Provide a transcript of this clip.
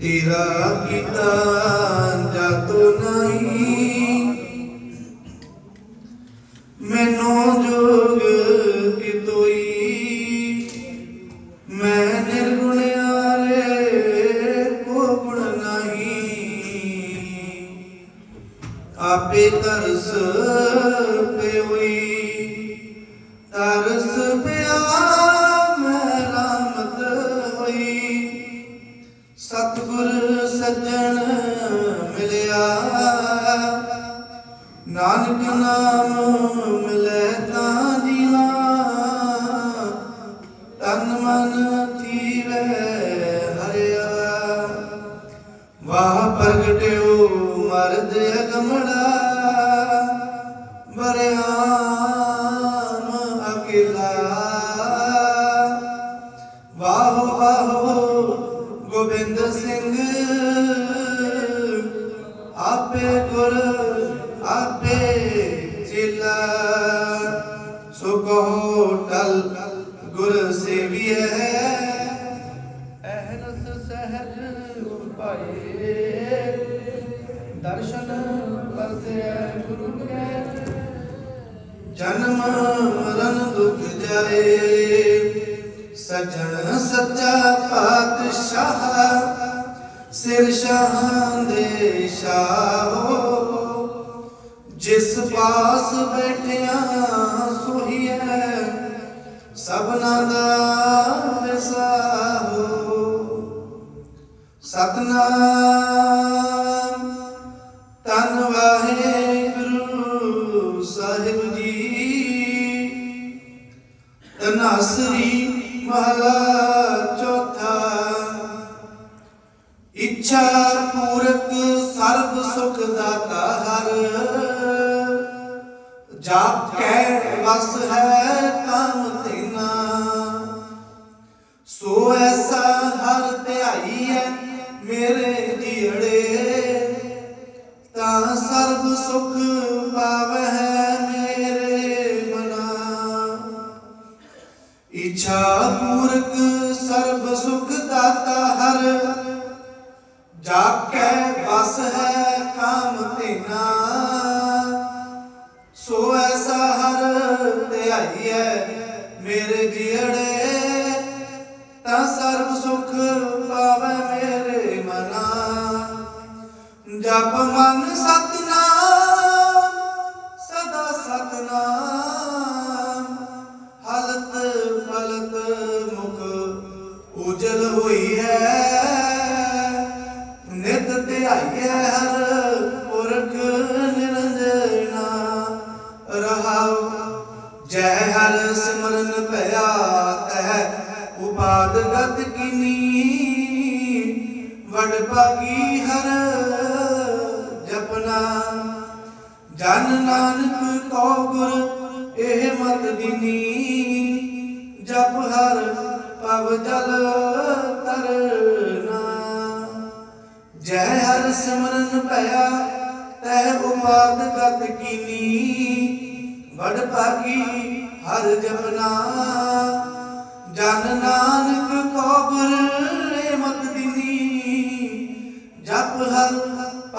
ਤੇਰਾ ਕੀਤਾ ਜਾਤੋ ਨਹੀਂ? ਮੈਨੂੰ ਜੋਗ ਕੀ ਤੋਈ ਮੈਂ ਨਿਰਗੁਣਿਆਰੇ ਕੋ ਗੁਣ ਨਹੀਂ। ਆਪੇ ਤਰਸ ਸਤਿਗੁਰ ਸੱਜਣ ਮਿਲਿਆ। ਨਾਨਕ ਨਾਮ ਮਿਲੇ ਤਾਂ ਜੀਵਾ ਤਨ ਮਨ ਥੀਵੇ ਹਰਿਆ। ਵਾਹ ਪ੍ਰਗਟਿਓ ਮਰਦ ਅਗਮੜਾ। ਬਰਿਆਮ ਸਹਿਜ ਪਾਏ ਦਰਸ਼ਨ ਪਰਸੈ ਗੁਰੂ ਕੈ ਜਨਮ ਮਰਨ ਦੁਖ ਜਾਏ ਸਜਣ ਸੱਚਾ ਪਾਤਸ਼ਾਹ ਸਿਰ ਸ਼ਾਹ ਦੇ ਸ਼ਾਹੋ ਜਿਸ ਪਾਸ ਬੈਠਿਆ ਸੋਹੀਐ ਸਭਨਾ ਦਾ ਵਿਸਾਹੋ ਸਤਨਾਮ। ਤਨ ਵਾਹਿਗੁਰੂ ਸਾਹਿਬ ਜੀ। ਤਨਾਸਰੀ ਮਹਲਾ ਚੌਥਾ। ਇੱਛਾ ਪੂਰਕ ਸਰਬ ਸੁਖ ਦਾਤਾ ਹਰ। ਜਾਪ ਕੈ ਵਸ ਹੈ ਕੰਮ ਤੇਨਾ। ਸੋ ਐਸਾ ਹਰ ਧਿਆਈ ਹੈ ਮੇਰੇ ਜੀੜੇ ਤਾਂ ਸਰਬ ਸੁਖ ਪਾਵਹਿ ਮੇਰੇ ਮਨਾ। ਇੱਛਾ ਪੂਰਕ ਸਰਬ ਸੁਖ ਦਾਤਾ ਹਰ ਜਾਕੈ ਬਸ ਹੈ ਕਾਮ ਤੇਨਾ ਸੋ ਐਸਾ ਹਰ ਧਿਆਈਐ ਮੇਰੇ ਜੀੜੇ ਤਾਂ ਸਰਬ ਸੁਖ ਜਪ ਮਨ ਸਤਨਾਮ, ਸਦਾ ਸਤਨਾਮ। ਹਲਤ ਪਲਤ ਮੁਖ ਉਜਲ ਹੋਈ ਹੈ। ਨਿਤ ਧਿਆਈਐ ਹਰ ਪੁਰਖ ਨਿਰੰਜਨਾ ਰਹਾਉ, ਜੈ ਹਰ ਸਿਮਰਨ ਭਇਆ ਤਹ ਉਪਾਦ ਗਤ ਕੀਨੀ ਵਡ ਭਾਗੀ ਹਰ ਜਪਨਾ ਜਨ ਨਾਨਕ ਕੋ ਗੁਰ ਇਹ ਮਤ ਦਿਨੀ। ਜਪ ਹਰ ਪਵ ਜਲ ਤਰਨਾ ਜੈ ਹਰ ਸਿਮਰਨ ਭਇਆ ਤਹਿ ਉਪਾਦ ਗਤ ਕੀਨੀ। ਵਡ ਭਾਗੀ ਹਰ ਜਪਨਾ ਜਨ ਨਾਨਕ ਕੋ ਗੁਰ ਰੇ ਮਤ ਦਿਨੀ। ਜਪ ਹਰ